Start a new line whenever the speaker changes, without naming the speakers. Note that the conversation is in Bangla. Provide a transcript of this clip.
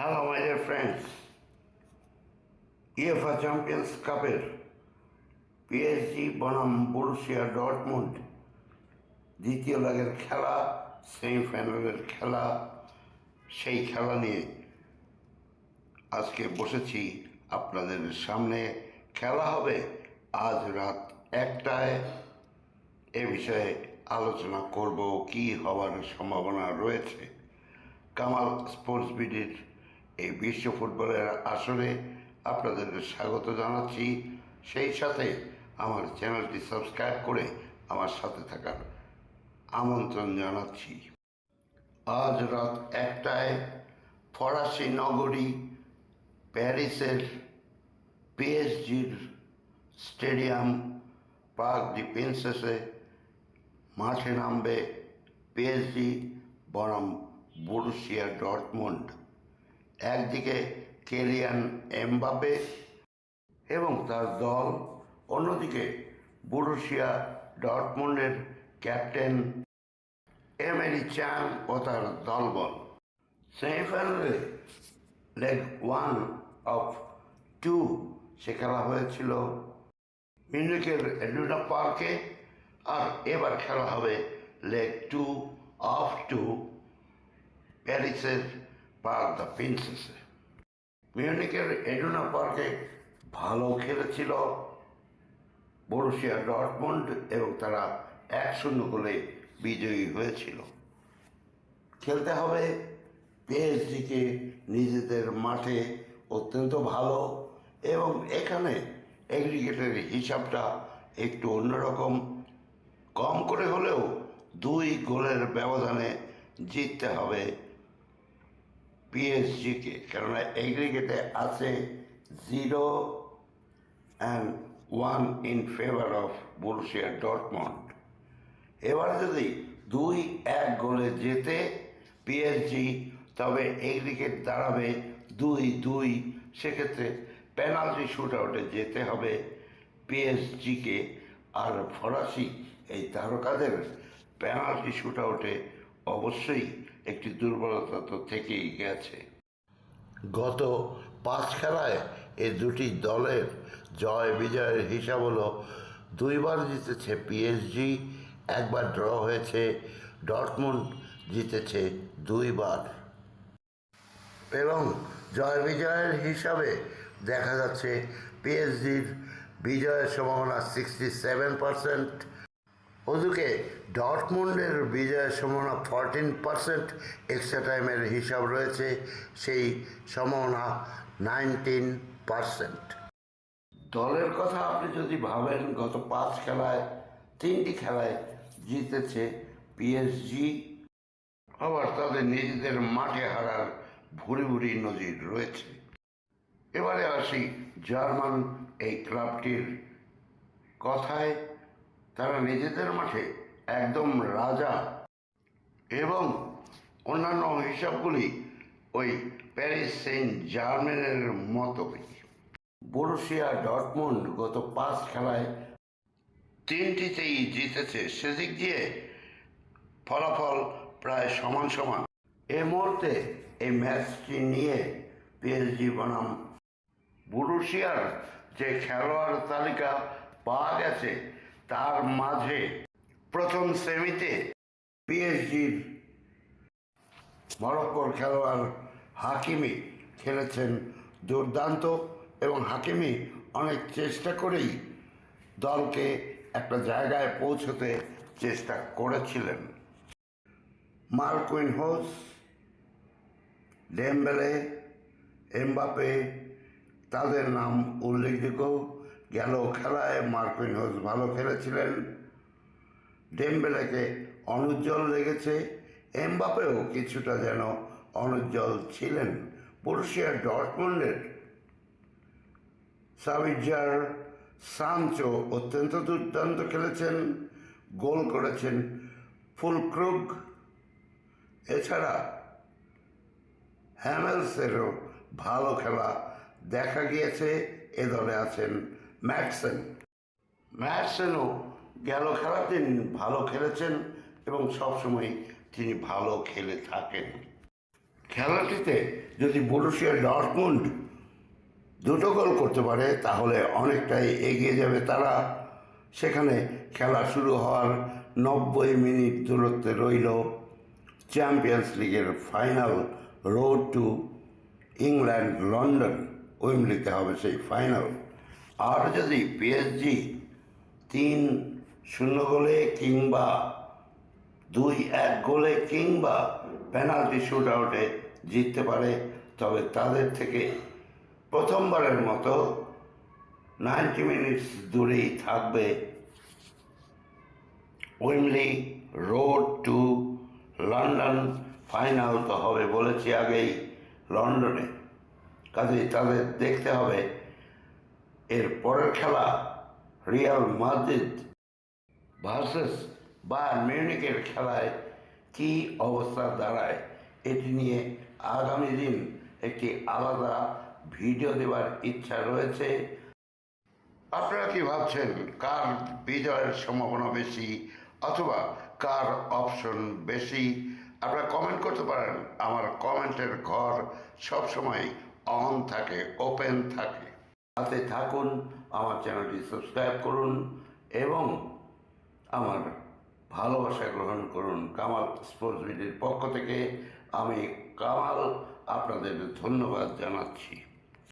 Hello, my dear friends. UEFA Champions কাপের পিএসজি বনাম বরুসিয়া ডটমুন্ড দ্বিতীয় লাগের খেলা সেমিফাইনালের খেলা সেই খেলা নিয়ে আজকে বসেছি আপনাদের সামনে। খেলা হবে আজ রাত একটায়। এ বিষয়ে আলোচনা করব কি হওয়ার সম্ভাবনা রয়েছে। কামাল স্পোর্টস বিডির এই বিশ্ব ফুটবলের আসরে আপনাদেরকে স্বাগত জানাচ্ছি। সেই সাথে আমার চ্যানেলটি সাবস্ক্রাইব করে আমার সাথে থাকার আমন্ত্রণ জানাচ্ছি। আজ রাত একটায় ফরাসি নগরী প্যারিসের পিএসজির স্টেডিয়াম পার্ক দি প্রিন্সেসে মাঠে নামবে পিএসজি বনাম বরুসিয়া ডটমুন্ড একদিকে কেলিয়ান এমবাপে এবং তার দল, অন্যদিকে বরুসিয়া ডটমুন্ডের ক্যাপ্টেন এমেরি চ্যাং ও তার দলবল। সেমিফাইনালে লেগ ওয়ান অফ টু সে খেলা হয়েছিল মিউনিকের এডুনা পার্কে আর এবার খেলা হবে লেগ টু অফ টু প্যারিসের পার্ক দ্য প্রিন্সেসে মিউনিকের এডুনা পার্কে ভালো খেলেছিল বরুসিয়া ডটমন্ড এবং তারা এক শূন্য গোলে বিজয়ী হয়েছিল। খেলতে হবে পিএসজিকে নিজেদের মাঠে অত্যন্ত ভালো এবং এখানে এগ্রিগেটের হিসাবটা একটু অন্যরকম। কম করে হলেও দুই গোলের ব্যবধানে জিততে হবে পিএসজিকে কেননা এগ্রিগেটে আছে zero and one in favour of Borussia Dortmund এবার যদি দুই এক গোলে জেতে পিএসজি তবে এগ্রিগেট দাঁড়াবে দুই দুই, সেক্ষেত্রে পেনাল্টি শুট আউটে যেতে হবে পিএসজিকে আর ফরাসি, এই তারকাদের পেনাল্টি শুট আউটে অবশ্যই একটি দুর্বলতা তো থেকেই গেছে। গত পাঁচ খেলায় এ দুটি দলের জয় বিজয়ের হিসাব হলো, দুইবার জিতেছে পিএসজি একবার ড্র হয়েছে ডটমুন্ড জিতেছে দুইবার। এবং জয় বিজয়ের হিসাবে দেখা যাচ্ছে পিএসজির বিজয়ের সম্ভাবনা সিক্সটি সেভেন পারসেন্ট ওদিকে ডটমুন্ডের বিজয়ের সম্ভাবনা ফরটিন পারসেন্ট এক্সট্রা টাইমের হিসাব রয়েছে, সেই সম্ভাবনা নাইনটিন পারসেন্ট দলের কথা আপনি যদি ভাবেন, গত পাঁচ খেলায়, তিনটি খেলায় জিতেছে পিএসজি আবার তাদের নিজেদের মাঠে হারার ভুরি ভুরি নজির রয়েছে। এবারে আসি জার্মান এই ক্লাবটির কথায়। তারা নিজেদের মাঠে একদম রাজা এবং অন্যান্য হিসাবগুলি ওই প্যারিস সেন্ট জার্মানের মতোই বরুসিয়া ডটমন্ড গত পাঁচ খেলায় তিনটিতেই জিতেছে। সেদিক দিয়ে ফলাফল প্রায় সমান সমান। এ মুহূর্তে এই ম্যাচটি নিয়ে পিএসজি বনাম। বুরুশিয়ার যে খেলোয়াড় তালিকা পাওয়া গেছে তার মাঝে প্রথম সেমিতে পিএসজির মরক্কোর খেলোয়াড় হাকিমি খেলেছেন দুর্দান্ত এবং হাকিমি অনেক চেষ্টা করেই দলকে একটা জায়গায় পৌঁছতে চেষ্টা করেছিলেন। মার্কুইন হোস, ডেম্বেলে এমবাপে তাদের নাম উল্লেখযোগ্য। গেল খেলায় মার্কুইন হোস ভালো খেলেছিলেন। ডেম্বেলেকে অনুজ্জ্বল লেগেছে। এমবাপেও কিছুটা যেন অনুজ্জ্বল ছিলেন বরুসিয়া ডটমন্ডের সাবিজার সানচো অত্যন্ত দুর্দান্ত খেলেছেন, গোল করেছেন ফুলক্রুগ। এছাড়া হ্যামেলসেরও ভালো খেলা দেখা গিয়েছে, এ দলে আছেন ম্যাটসেন ম্যাটসেনও গেল খেলাতে ভালো খেলেছেন এবং সবসময় তিনি ভালো খেলে থাকেন। খেলাটিতে যদি বরুশিয়া ডটমুন্ড দুটো গোল করতে পারে, তাহলে অনেকটাই এগিয়ে যাবে তারা। সেখানে খেলা শুরু হওয়ার নব্বই মিনিট দূরত্বে রইল চ্যাম্পিয়ন্স লিগের final road to England London উইমলিতে হবে সেই ফাইনাল। আর যদি পিএসজি তিন শূন্য গোলে কিংবা দুই এক গোলে কিংবা পেনাল্টি শুট আউটে জিততে পারে, তবে তাদের থেকে প্রথমবারের মতো নাইনটি মিনিটস দূরেই থাকবে Wembley road to London final তো হবে বলেছি আগেই লন্ডনে কাজেই তাদের দেখতে হবে এর পরের খেলা রিয়াল মাদ্রিদ ভার্সেস বা মিউনিকের খেলায় কি অবস্থা দাঁড়ায় এটি নিয়ে আগামী দিন একটি আলাদা ভিডিও দেওয়ার ইচ্ছা রয়েছে। আপনারা কি ভাবছেন, কার বিজয়ের সম্ভাবনা বেশি অথবা কার অপশন বেশি? আপনারা কমেন্ট করতে পারেন। আমার কমেন্টের ঘর সবসময় অন থাকে ওপেন থাকে। সাথে থাকুন, আমার চ্যানেলটি সাবস্ক্রাইব করুন এবং আমার ভালোবাসা গ্রহণ করুন। কামাল স্পোর্টস মিডির পক্ষ থেকে আমি কামাল আপনাদের ধন্যবাদ জানাচ্ছি।